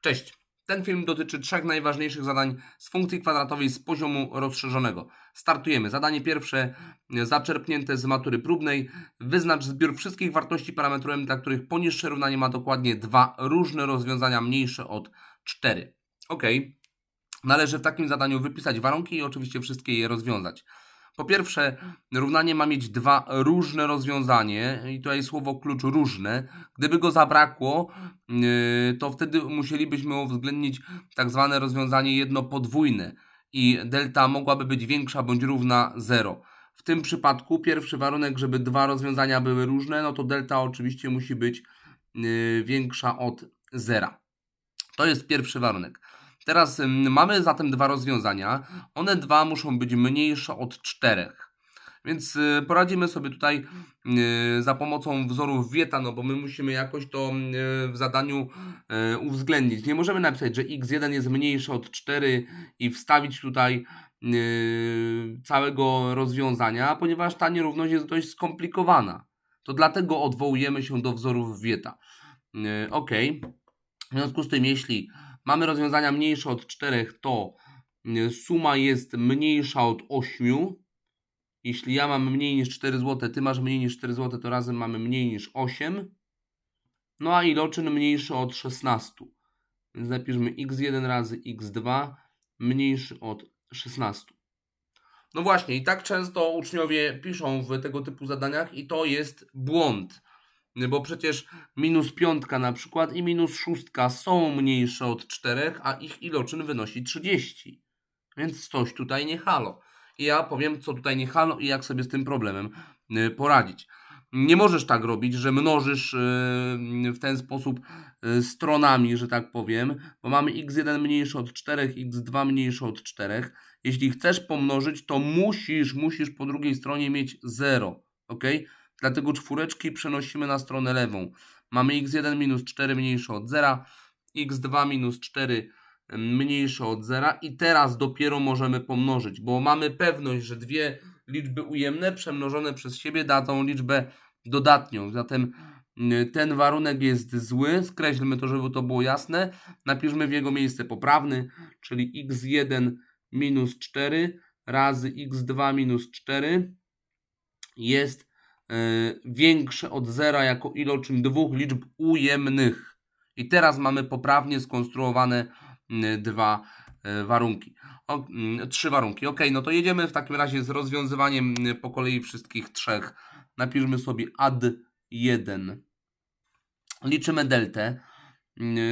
Cześć. Ten film dotyczy trzech najważniejszych zadań z funkcji kwadratowej z poziomu rozszerzonego. Startujemy. Zadanie pierwsze, zaczerpnięte z matury próbnej. Wyznacz zbiór wszystkich wartości parametru m, dla których poniższe równanie ma dokładnie dwa różne rozwiązania mniejsze od 4. Ok. Należy w takim zadaniu wypisać warunki i oczywiście wszystkie je rozwiązać. Po pierwsze, równanie ma mieć dwa różne rozwiązanie i tutaj słowo klucz różne. Gdyby go zabrakło, yy, to wtedy musielibyśmy uwzględnić tak zwane rozwiązanie jednopodwójne i delta mogłaby być większa bądź równa 0. W tym przypadku pierwszy warunek, żeby dwa rozwiązania były różne, no to delta oczywiście musi być yy, większa od 0. To jest pierwszy warunek. Teraz mamy zatem dwa rozwiązania. One dwa muszą być mniejsze od czterech. Więc y, poradzimy sobie tutaj y, za pomocą wzorów Wieta, no bo my musimy jakoś to y, w zadaniu uwzględnić. Nie możemy napisać, że x1 jest mniejsze od 4 i wstawić tutaj całego rozwiązania, ponieważ ta nierówność jest dość skomplikowana. To dlatego odwołujemy się do wzorów Wieta. Ok. W związku z tym, jeśli mamy rozwiązania mniejsze od 4, to y, suma jest mniejsza od 8. Jeśli ja mam mniej niż 4 zł, ty masz mniej niż 4 zł, to razem mamy mniej niż 8. No a iloczyn mniejszy od 16. Więc napiszmy x1 razy x2 mniejszy od 16. No właśnie, i tak często uczniowie piszą w tego typu zadaniach i to jest błąd. Bo przecież minus piątka na przykład i minus szóstka są mniejsze od czterech, a ich iloczyn wynosi 30. Więc coś tutaj nie halo. I ja powiem, co tutaj nie halo i jak sobie z tym problemem y, poradzić. Nie możesz tak robić, że mnożysz y, w ten sposób y, stronami, że tak powiem, bo mamy x1 mniejsze od 4, x2 mniejsze od 4. Jeśli chcesz pomnożyć, to musisz, musisz po drugiej stronie mieć 0. ok? Dlatego czwóreczki przenosimy na stronę lewą. Mamy x1 minus 4 mniejsze od 0, x2 minus 4 mniejsze od 0 i teraz dopiero możemy pomnożyć, bo mamy pewność, że dwie liczby ujemne przemnożone przez siebie da tą liczbę dodatnią. Zatem ten warunek jest zły, skreślmy to, żeby to było jasne. Napiszmy w jego miejsce poprawny, czyli x1 minus 4 razy x2 minus 4 jest większe od zera jako iloczyn dwóch liczb ujemnych. I teraz mamy poprawnie skonstruowane dwa e, warunki. O, trzy warunki. Ok, no to jedziemy w takim razie z rozwiązywaniem po kolei wszystkich trzech. Napiszmy sobie add 1. Liczymy deltę.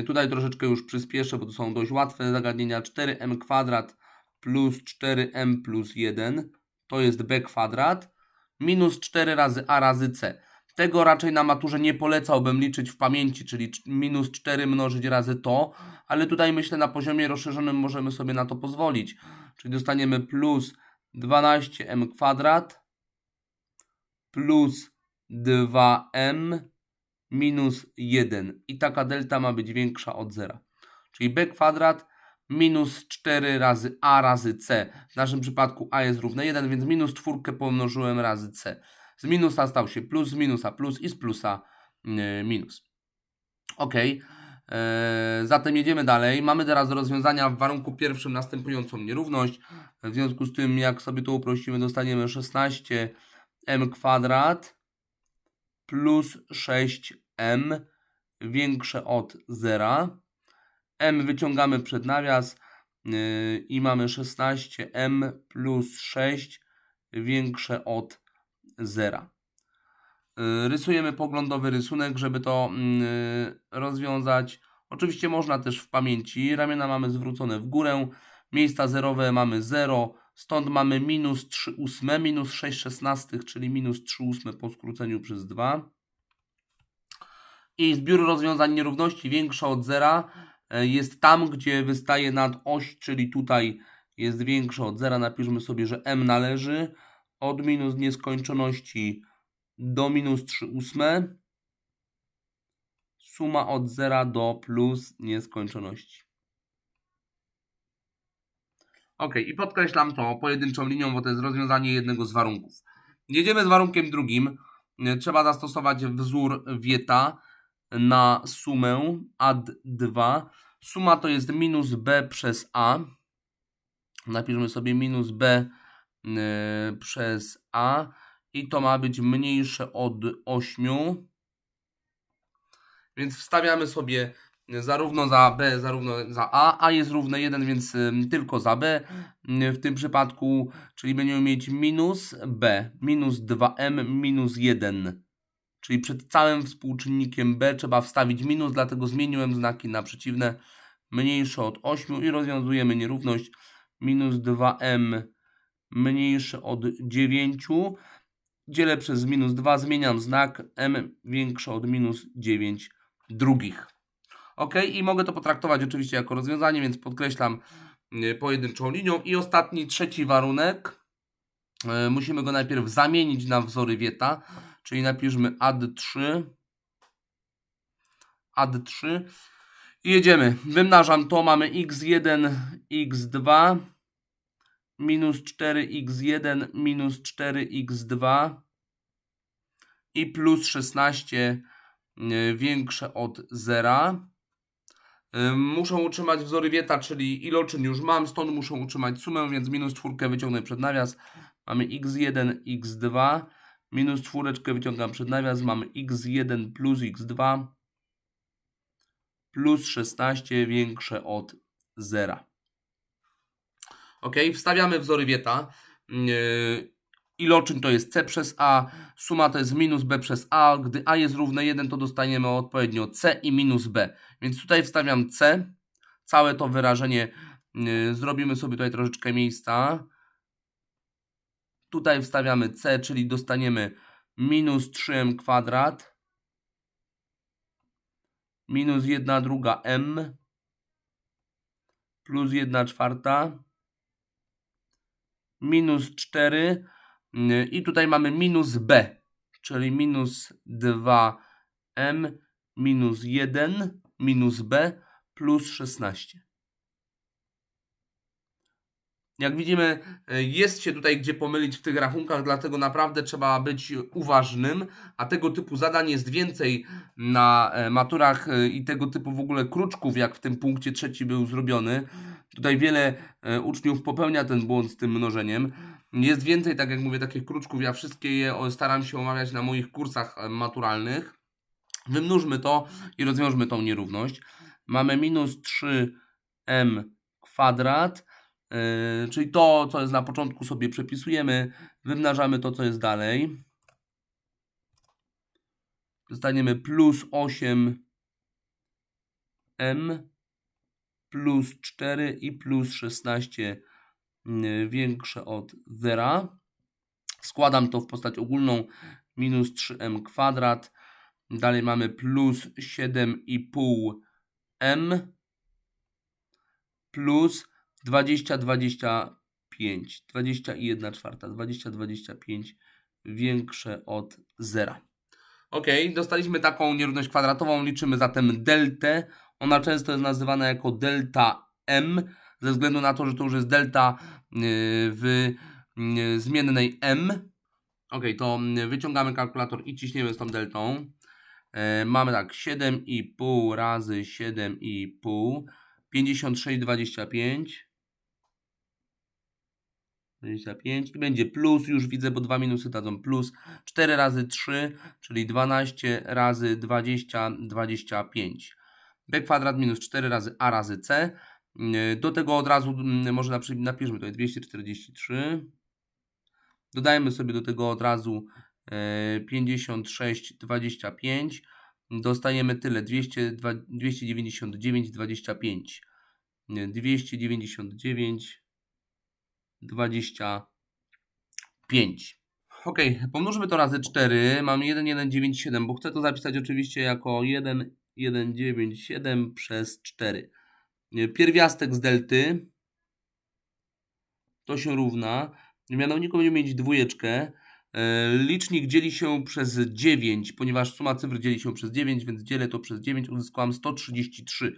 Tutaj troszeczkę już przyspieszę, bo to są dość łatwe zagadnienia. 4m kwadrat plus 4m plus 1 to jest b kwadrat minus 4 razy a razy c. Tego raczej na maturze nie polecałbym liczyć w pamięci, czyli minus 4 mnożyć razy to, ale tutaj myślę na poziomie rozszerzonym możemy sobie na to pozwolić. Czyli dostaniemy plus 12m kwadrat plus 2m minus 1. I taka delta ma być większa od 0. Czyli b kwadrat minus 4 razy a razy c. W naszym przypadku a jest równe 1, więc minus 4 pomnożyłem razy c. Z minusa stał się plus, z minusa plus i z plusa yy, minus. Ok. Yy, zatem jedziemy dalej. Mamy teraz do rozwiązania w warunku pierwszym następującą nierówność. W związku z tym, jak sobie to uprościmy, dostaniemy 16m kwadrat plus 6m większe od 0 m wyciągamy przed nawias yy, i mamy 16m plus 6 większe od 0. Yy, rysujemy poglądowy rysunek, żeby to yy, rozwiązać. Oczywiście można też w pamięci. Ramiona mamy zwrócone w górę. Miejsca zerowe mamy 0. Stąd mamy minus 3 ósme, minus 6 szesnastych, czyli minus 3 ósme po skróceniu przez 2. I zbiór rozwiązań nierówności większa od 0 E, jest tam, gdzie wystaje nad oś, czyli tutaj jest większe od zera. Napiszmy sobie, że m należy od minus nieskończoności do minus 3 ósme. Suma od zera do plus nieskończoności. Ok, i podkreślam to pojedynczą linią, bo to jest rozwiązanie jednego z warunków. Jedziemy z warunkiem drugim. Trzeba zastosować wzór Wieta na sumę add 2. Suma to jest minus b przez a. Napiszmy sobie minus b y, przez a i to ma być mniejsze od 8. Więc wstawiamy sobie zarówno za b, zarówno za a. a jest równe 1, więc y, tylko za b y, w tym przypadku, czyli będziemy mieć minus b, minus 2m, minus 1. Czyli przed całym współczynnikiem b trzeba wstawić minus, dlatego zmieniłem znaki na przeciwne mniejsze od 8 i rozwiązujemy nierówność minus 2m mniejsze od 9 dzielę przez minus 2, zmieniam znak m większe od minus 9 drugich. Ok, i mogę to potraktować oczywiście jako rozwiązanie, więc podkreślam y, pojedynczą linią. I ostatni, trzeci warunek. Y, Musimy go najpierw zamienić na wzory Wieta, czyli napiszmy add 3. Add 3. I jedziemy. Wymnażam to, mamy x1, x2 minus 4x1 minus 4x2 i plus 16 y, większe od 0. Y, Muszę utrzymać wzory Wieta, czyli iloczyn już mam, stąd muszę utrzymać sumę, więc minus czwórkę wyciągnę przed nawias. Mamy x1, x2, minus czwóreczkę wyciągam przed nawias, mamy x1 plus x2 plus 16 większe od 0. Ok, wstawiamy wzory Wieta. Yy, iloczyn to jest c przez a, suma to jest minus b przez a. Gdy a jest równe 1, to dostaniemy odpowiednio c i minus b. Więc tutaj wstawiam c. Całe to wyrażenie yy, zrobimy sobie tutaj troszeczkę miejsca. Tutaj wstawiamy c, czyli dostaniemy minus 3m kwadrat minus 1 druga m plus 1 czwarta minus 4 yy, i tutaj mamy minus b, czyli minus 2m minus 1 minus b plus 16. Jak widzimy, jest się tutaj gdzie pomylić w tych rachunkach, dlatego naprawdę trzeba być uważnym, a tego typu zadań jest więcej na e, maturach y, i tego typu w ogóle kruczków, jak w tym punkcie trzeci był zrobiony. Tutaj wiele e, uczniów popełnia ten błąd z tym mnożeniem. Jest więcej, tak jak mówię, takich kruczków. Ja wszystkie je staram się omawiać na moich kursach e, maturalnych. Wymnóżmy to i rozwiążmy tą nierówność. Mamy minus 3m kwadrat czyli to, co jest na początku, sobie przepisujemy, wymnażamy to, co jest dalej. Dostaniemy plus 8m plus 4 i plus 16 yy, większe od 0. Składam to w postać ogólną minus 3m kwadrat. Dalej mamy plus 7,5m plus 20, 25, 21 czwarta, 20, 25 większe od 0. Ok, dostaliśmy taką nierówność kwadratową, liczymy zatem deltę. Ona często jest nazywana jako delta m, ze względu na to, że to już jest delta yy, w yy, zmiennej m. Ok, to wyciągamy kalkulator i ciśniemy z tą deltą. Mamy tak, 7,5 razy 7,5, 56, 25. 25 i będzie plus, już widzę, bo dwa minusy dadzą plus 4 razy 3, czyli 12 razy 20, 25. b kwadrat minus 4 razy a razy c. Do tego od razu mm, może napiszmy tutaj 243. Dodajmy sobie do tego od razu 56, 25. Dostajemy tyle 200, 299, 25. 299 25. Ok, pomnóżmy to razy 4. Mamy 1197, bo chcę to zapisać oczywiście jako 1197 przez 4. Pierwiastek z delty to się równa. W mianowniku będziemy mieć dwójeczkę. E, licznik dzieli się przez 9, ponieważ suma cyfr dzieli się przez 9, więc dzielę to przez 9, uzyskałam 133.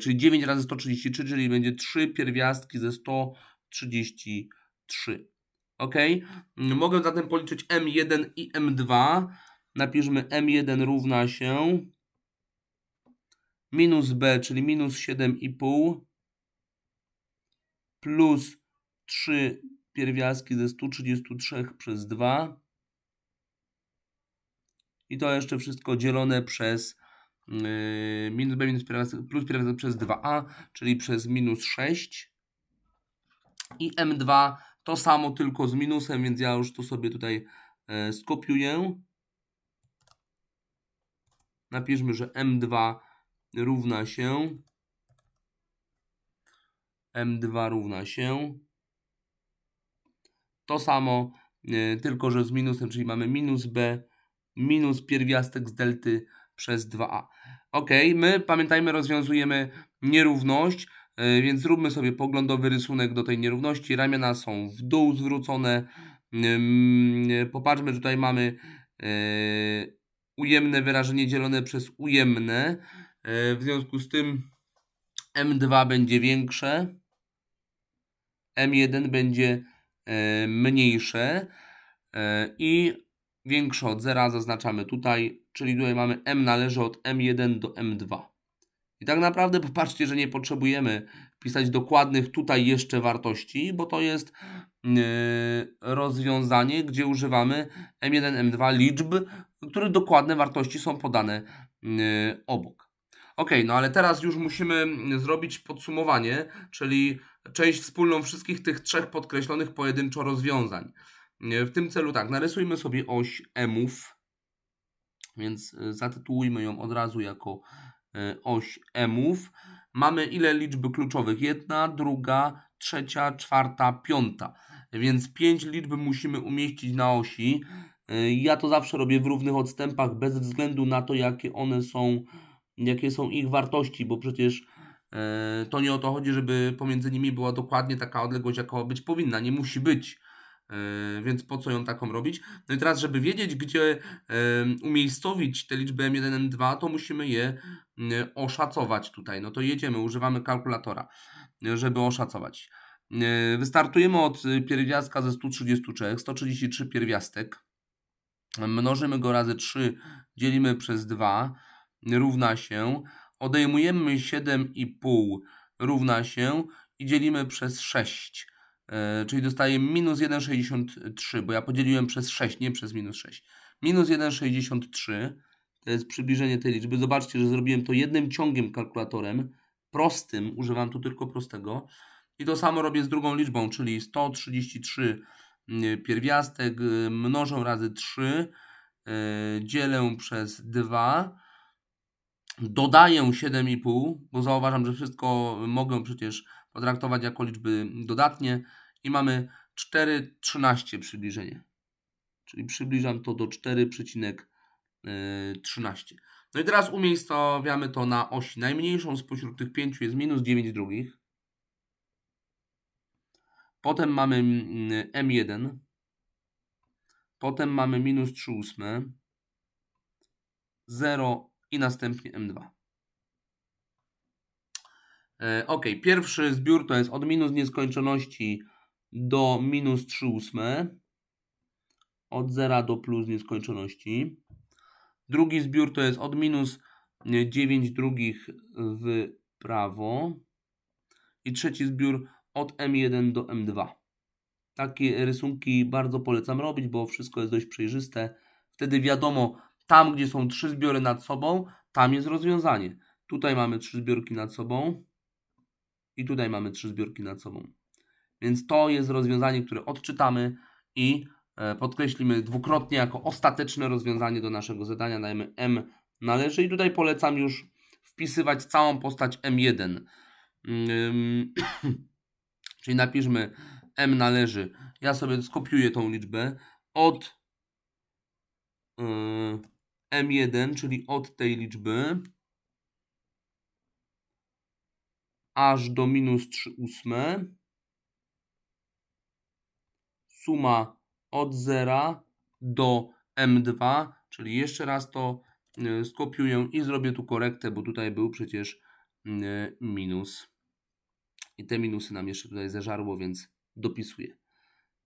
Czyli 9 razy 133, czyli będzie 3 pierwiastki ze 133. Ok? Mogę zatem policzyć M1 i M2. Napiszmy M1 równa się minus b, czyli minus 7,5 plus 3 pierwiastki ze 133 przez 2 i to jeszcze wszystko dzielone przez yy, minus b minus pierwiastek, plus pierwiastek przez 2a, czyli przez minus 6 i m2 to samo tylko z minusem, więc ja już to sobie tutaj e, skopiuję. Napiszmy, że m2 równa się m2 równa się to samo, e, tylko że z minusem, czyli mamy minus b minus pierwiastek z delty przez 2a. Ok, my pamiętajmy, rozwiązujemy nierówność, więc zróbmy sobie poglądowy rysunek do tej nierówności. Ramiona są w dół zwrócone. Popatrzmy, tutaj mamy e, ujemne wyrażenie dzielone przez ujemne. E, W związku z tym M2 będzie większe, M1 będzie e, mniejsze e, i większe od zera zaznaczamy tutaj, czyli tutaj mamy M należy od M1 do M2. I tak naprawdę popatrzcie, że nie potrzebujemy pisać dokładnych tutaj jeszcze wartości, bo to jest yy, rozwiązanie, gdzie używamy M1, M2 liczb, których dokładne wartości są podane yy, obok. Ok, no ale teraz już musimy zrobić podsumowanie, czyli część wspólną wszystkich tych trzech podkreślonych pojedynczo rozwiązań. W tym celu tak, narysujmy sobie oś emów, więc zatytułujmy ją od razu jako oś emów. Mamy ile liczby kluczowych? Jedna, druga, trzecia, czwarta, piąta. Więc pięć liczb musimy umieścić na osi. Y, Ja to zawsze robię w równych odstępach, bez względu na to, jakie one są, jakie są ich wartości, bo przecież e, to nie o to chodzi, żeby pomiędzy nimi była dokładnie taka odległość, jaka być powinna. Nie musi być. E, Więc po co ją taką robić? No i teraz, żeby wiedzieć, gdzie e, umiejscowić te liczby M1, M2, to musimy je m, oszacować tutaj. No to jedziemy, używamy kalkulatora, żeby oszacować. E, Wystartujemy od y, pierwiastka ze 133, 133 pierwiastek. Mnożymy go razy 3, dzielimy przez 2, równa się. Odejmujemy 7,5, równa się i dzielimy przez 6. E, czyli dostaję minus 1,63, bo ja podzieliłem przez 6, nie przez minus 6. Minus 1,63 to jest przybliżenie tej liczby. Zobaczcie, że zrobiłem to jednym ciągiem kalkulatorem, prostym, używam tu tylko prostego. I to samo robię z drugą liczbą, czyli 133 y, pierwiastek y, mnożę razy 3, y, dzielę przez 2, dodaję 7,5, bo zauważam, że wszystko mogę przecież potraktować jako liczby dodatnie i mamy 4,13 przybliżenie. Czyli przybliżam to do 4,13. No i teraz umiejscowiamy to na osi. Najmniejszą spośród tych pięciu jest minus 9 drugich. Potem mamy mm, M1. Potem mamy minus 3 ósme. 0 i następnie M2. E, Ok, pierwszy zbiór to jest od minus nieskończoności do minus 3 ósme. Od 0 do plus nieskończoności. Drugi zbiór to jest od minus e, 9 drugich w prawo. I trzeci zbiór od M1 do M2. Takie rysunki bardzo polecam robić, bo wszystko jest dość przejrzyste. Wtedy wiadomo, tam gdzie są trzy zbiory nad sobą, tam jest rozwiązanie. Tutaj mamy trzy zbiorki nad sobą i tutaj mamy trzy zbiorki nad sobą. Więc to jest rozwiązanie, które odczytamy i e, podkreślimy dwukrotnie jako ostateczne rozwiązanie do naszego zadania. Dajemy M należy i tutaj polecam już wpisywać całą postać M1. Ym, Czyli napiszmy M należy. Ja sobie skopiuję tą liczbę od yy, M1, czyli od tej liczby aż do minus 3 ósme. Suma od 0 do M2, czyli jeszcze raz to yy, skopiuję i zrobię tu korektę, bo tutaj był przecież yy, minus. I te minusy nam jeszcze tutaj zeżarło, więc dopisuję.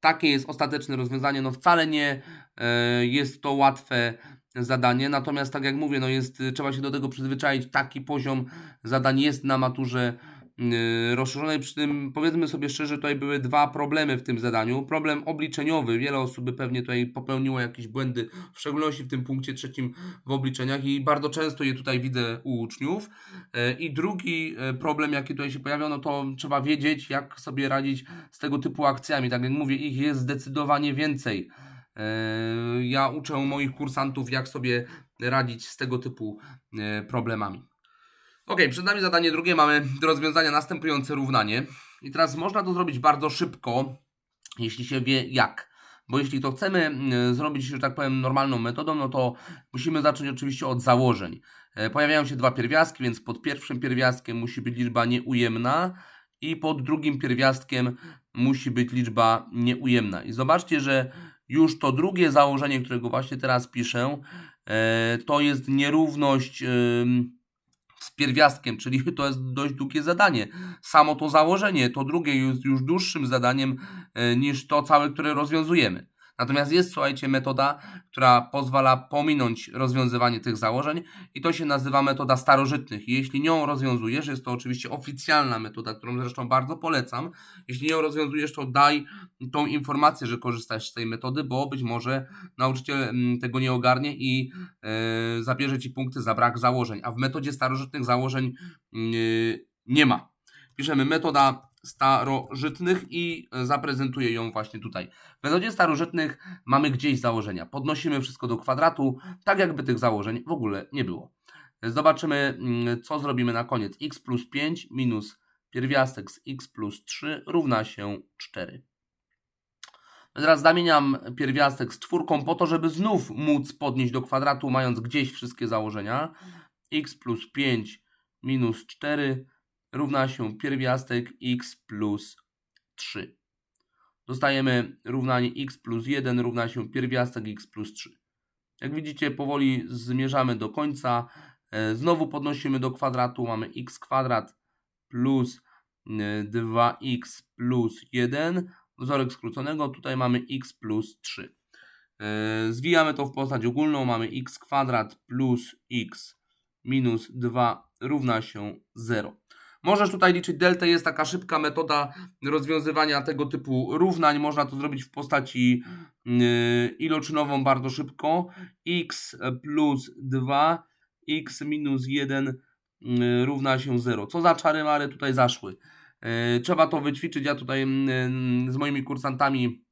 Takie jest ostateczne rozwiązanie. No wcale nie e, jest to łatwe zadanie, natomiast tak jak mówię, no jest, trzeba się do tego przyzwyczaić. Taki poziom zadań jest na maturze Yy, rozszerzonej. Przy tym powiedzmy sobie szczerze, tutaj były dwa problemy w tym zadaniu. Problem obliczeniowy, wiele osób pewnie tutaj popełniło jakieś błędy, w szczególności w tym punkcie trzecim w obliczeniach i bardzo często je tutaj widzę u uczniów. Yy, I drugi yy, problem, jaki tutaj się pojawia, no to trzeba wiedzieć, jak sobie radzić z tego typu akcjami. Tak jak mówię, ich jest zdecydowanie więcej. Ja uczę moich kursantów, jak sobie radzić z tego typu problemami. Ok, przed nami zadanie drugie. Mamy do rozwiązania następujące równanie. I teraz można to zrobić bardzo szybko, jeśli się wie jak. Bo jeśli to chcemy mm, zrobić, że tak powiem, normalną metodą, no to musimy zacząć oczywiście od założeń. E, pojawiają się dwa pierwiastki, więc pod pierwszym pierwiastkiem musi być liczba nieujemna i pod drugim pierwiastkiem musi być liczba nieujemna. I zobaczcie, że już to drugie założenie, którego właśnie teraz piszę, e, to jest nierówność z pierwiastkiem, czyli to jest dość długie zadanie. Samo to założenie, to drugie jest już dłuższym zadaniem e, niż to całe, które rozwiązujemy. Natomiast jest, słuchajcie, metoda, która pozwala pominąć rozwiązywanie tych założeń i to się nazywa metoda starożytnych. Jeśli nią rozwiązujesz, jest to oczywiście oficjalna metoda, którą zresztą bardzo polecam. Jeśli nią rozwiązujesz, to daj tą informację, że korzystasz z tej metody, bo być może nauczyciel mm, tego nie ogarnie i yy, zabierze ci punkty za brak założeń. A w metodzie starożytnych założeń yy, nie ma. Piszemy metoda starożytnych i zaprezentuję ją właśnie tutaj. W metodzie starożytnych mamy gdzieś założenia. Podnosimy wszystko do kwadratu, tak jakby tych założeń w ogóle nie było. Zobaczymy, mm, co zrobimy na koniec. x plus 5 minus pierwiastek z x plus 3 równa się 4. Teraz zamieniam pierwiastek z czwórką po to, żeby znów móc podnieść do kwadratu, mając gdzieś wszystkie założenia. x plus 5 minus 4 równa się pierwiastek x plus 3. Dostajemy równanie x plus 1 równa się pierwiastek x plus 3. Jak widzicie, powoli zmierzamy do końca. E, znowu podnosimy do kwadratu. Mamy x kwadrat plus 2x e, plus 1. Wzorek skróconego. Tutaj mamy x plus 3. E, zwijamy to w postać ogólną. Mamy x kwadrat plus x minus 2 równa się 0. Możesz tutaj liczyć deltę, jest taka szybka metoda rozwiązywania tego typu równań. Można to zrobić w postaci yy, iloczynową bardzo szybko. x plus 2, x minus 1 yy, równa się 0. Co za czary mary tutaj zaszły. Yy, trzeba to wyćwiczyć. Ja tutaj z moimi kursantami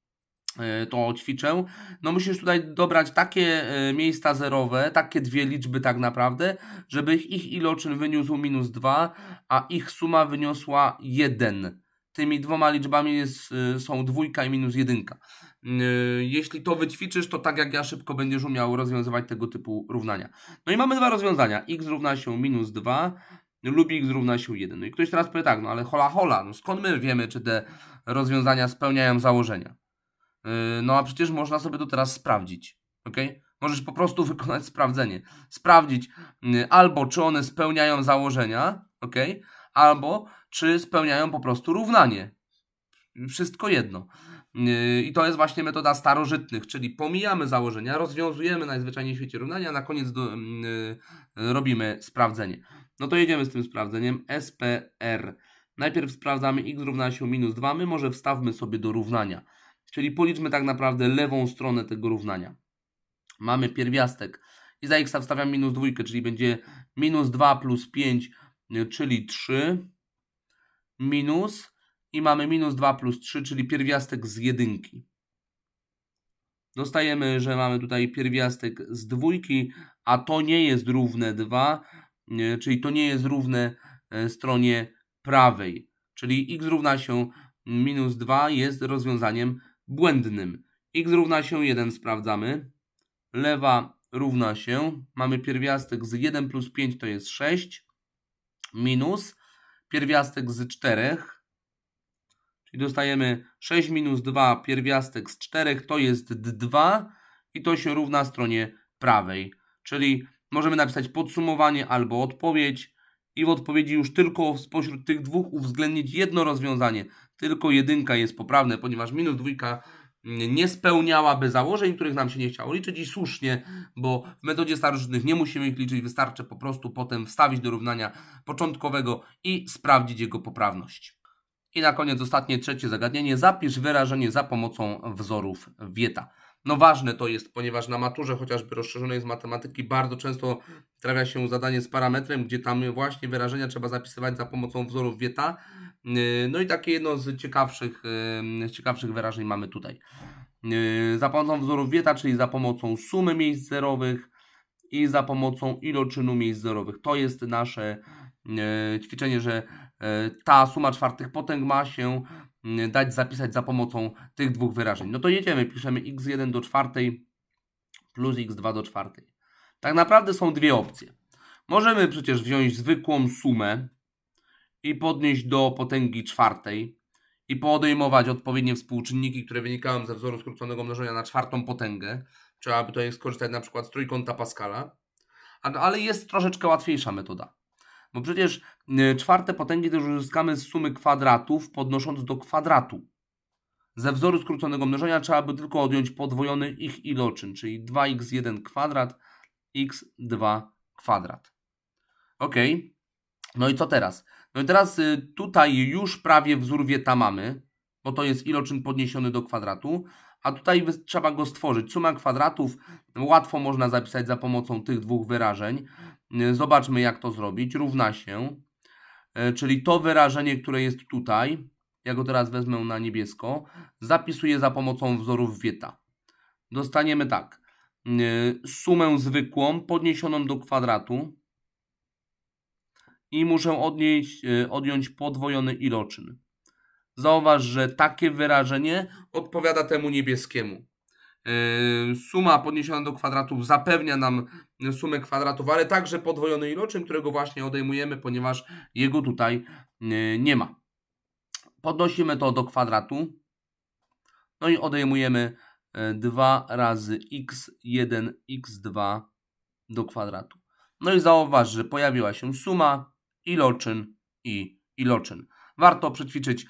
to ćwiczę, no musisz tutaj dobrać takie e, miejsca zerowe, takie dwie liczby tak naprawdę, żeby ich iloczyn wyniósł minus 2, a ich suma wyniosła 1. Tymi dwoma liczbami jest, e, są dwójka i minus jedynka. Jeśli to wyćwiczysz, to tak jak ja szybko będziesz umiał rozwiązywać tego typu równania. No i mamy dwa rozwiązania. x równa się minus 2 lub x równa się 1. No i ktoś teraz powie tak, no ale hola hola, no skąd my wiemy, czy te rozwiązania spełniają założenia? Yy, no a przecież można sobie to teraz sprawdzić. Ok? Możesz po prostu wykonać sprawdzenie. Sprawdzić yy, albo czy one spełniają założenia, ok? Albo czy spełniają po prostu równanie. Wszystko jedno. Yy, I to jest właśnie metoda starożytnych, czyli pomijamy założenia, rozwiązujemy najzwyczajniej w świecie równania, a na koniec do, yy, robimy sprawdzenie. No to jedziemy z tym sprawdzeniem. SPR. Najpierw sprawdzamy x równa się minus 2. My może wstawmy sobie do równania. Czyli policzmy tak naprawdę lewą stronę tego równania. Mamy pierwiastek i za x wstawiam minus dwójkę, czyli będzie minus 2 plus 5, czyli 3, minus i mamy minus 2 plus 3, czyli pierwiastek z jedynki. Dostajemy, że mamy tutaj pierwiastek z dwójki, a to nie jest równe 2, czyli to nie jest równe e, stronie prawej. Czyli x równa się minus 2 jest rozwiązaniem błędnym. x równa się 1 sprawdzamy. Lewa równa się, mamy pierwiastek z 1 plus 5 to jest 6, minus pierwiastek z 4, czyli dostajemy 6 minus 2 pierwiastek z 4 to jest 2 i to się równa stronie prawej. Czyli możemy napisać podsumowanie albo odpowiedź. I w odpowiedzi już tylko spośród tych dwóch uwzględnić jedno rozwiązanie. Tylko jedynka jest poprawne, ponieważ minus dwójka mm, nie spełniałaby założeń, których nam się nie chciało liczyć i słusznie, bo w metodzie starożytnych nie musimy ich liczyć, wystarczy po prostu potem wstawić do równania początkowego i sprawdzić jego poprawność. I na koniec ostatnie, trzecie zagadnienie. Zapisz wyrażenie za pomocą wzorów Wieta. No ważne to jest, ponieważ na maturze chociażby rozszerzonej z matematyki bardzo często trafia się zadanie z parametrem, gdzie tam właśnie wyrażenia trzeba zapisywać za pomocą wzorów Wieta. Yy, No i takie jedno z ciekawszych, yy, z ciekawszych wyrażeń mamy tutaj. Yy, Za pomocą wzorów Wieta, czyli za pomocą sumy miejsc zerowych i za pomocą iloczynu miejsc zerowych. To jest nasze ćwiczenie, że ta suma czwartych potęg ma się dać zapisać za pomocą tych dwóch wyrażeń. No to jedziemy, piszemy x1 do czwartej plus x2 do czwartej. Tak naprawdę są dwie opcje. Możemy przecież wziąć zwykłą sumę i podnieść do potęgi czwartej i poodejmować odpowiednie współczynniki, które wynikają ze wzoru skróconego mnożenia na czwartą potęgę. Trzeba by tutaj skorzystać na przykład z trójkąta Pascala. Ale jest troszeczkę łatwiejsza metoda. Bo przecież y, czwarte potęgi też uzyskamy z sumy kwadratów podnosząc do kwadratu. Ze wzoru skróconego mnożenia trzeba by tylko odjąć podwojony ich iloczyn, czyli 2x1 kwadrat, x2 kwadrat. Ok. No i co teraz? No i teraz y, tutaj już prawie wzór wieta mamy, bo to jest iloczyn podniesiony do kwadratu, a tutaj trzeba go stworzyć. Suma kwadratów łatwo można zapisać za pomocą tych dwóch wyrażeń. Y, Zobaczmy jak to zrobić. Równa się, y, czyli to wyrażenie, które jest tutaj, ja go teraz wezmę na niebiesko, zapisuję za pomocą wzorów Wieta. Dostaniemy tak, y, sumę zwykłą podniesioną do kwadratu i muszę odnieść, odjąć podwojony iloczyn. Zauważ, że takie wyrażenie odpowiada temu niebieskiemu. Yy, Suma podniesiona do kwadratów zapewnia nam sumę kwadratów, ale także podwojony iloczyn, którego właśnie odejmujemy, ponieważ jego tutaj yy, nie ma. Podnosimy to do kwadratu. No i odejmujemy y, 2 razy x1, x2 do kwadratu. No i zauważ, że pojawiła się suma, iloczyn i iloczyn. Warto przećwiczyć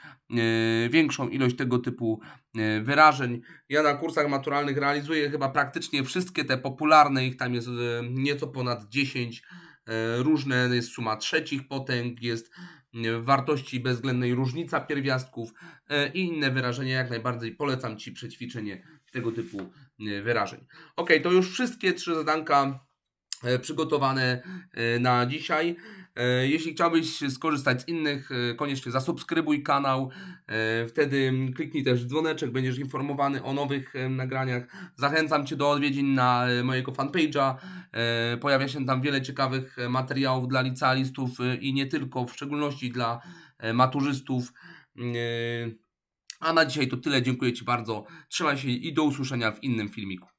większą ilość tego typu y, wyrażeń. Ja na kursach maturalnych realizuję chyba praktycznie wszystkie te popularne, ich tam jest y, nieco ponad 10. y, Różne jest suma trzecich potęg, jest wartości bezwzględnej różnica pierwiastków i inne wyrażenia. Jak najbardziej polecam Ci przećwiczenie tego typu wyrażeń. Ok, to już wszystkie trzy zadanka e, przygotowane e, na dzisiaj. E, Jeśli chciałbyś skorzystać z innych, e, koniecznie zasubskrybuj kanał. e, Wtedy kliknij też dzwoneczek, będziesz informowany o nowych e, nagraniach. Zachęcam Cię do odwiedzin na e, mojego fanpage'a. E, Pojawia się tam wiele ciekawych e, materiałów dla licealistów e, i nie tylko, w szczególności dla e, maturzystów. E, A na dzisiaj to tyle. Dziękuję Ci bardzo. Trzymaj się i do usłyszenia w innym filmiku.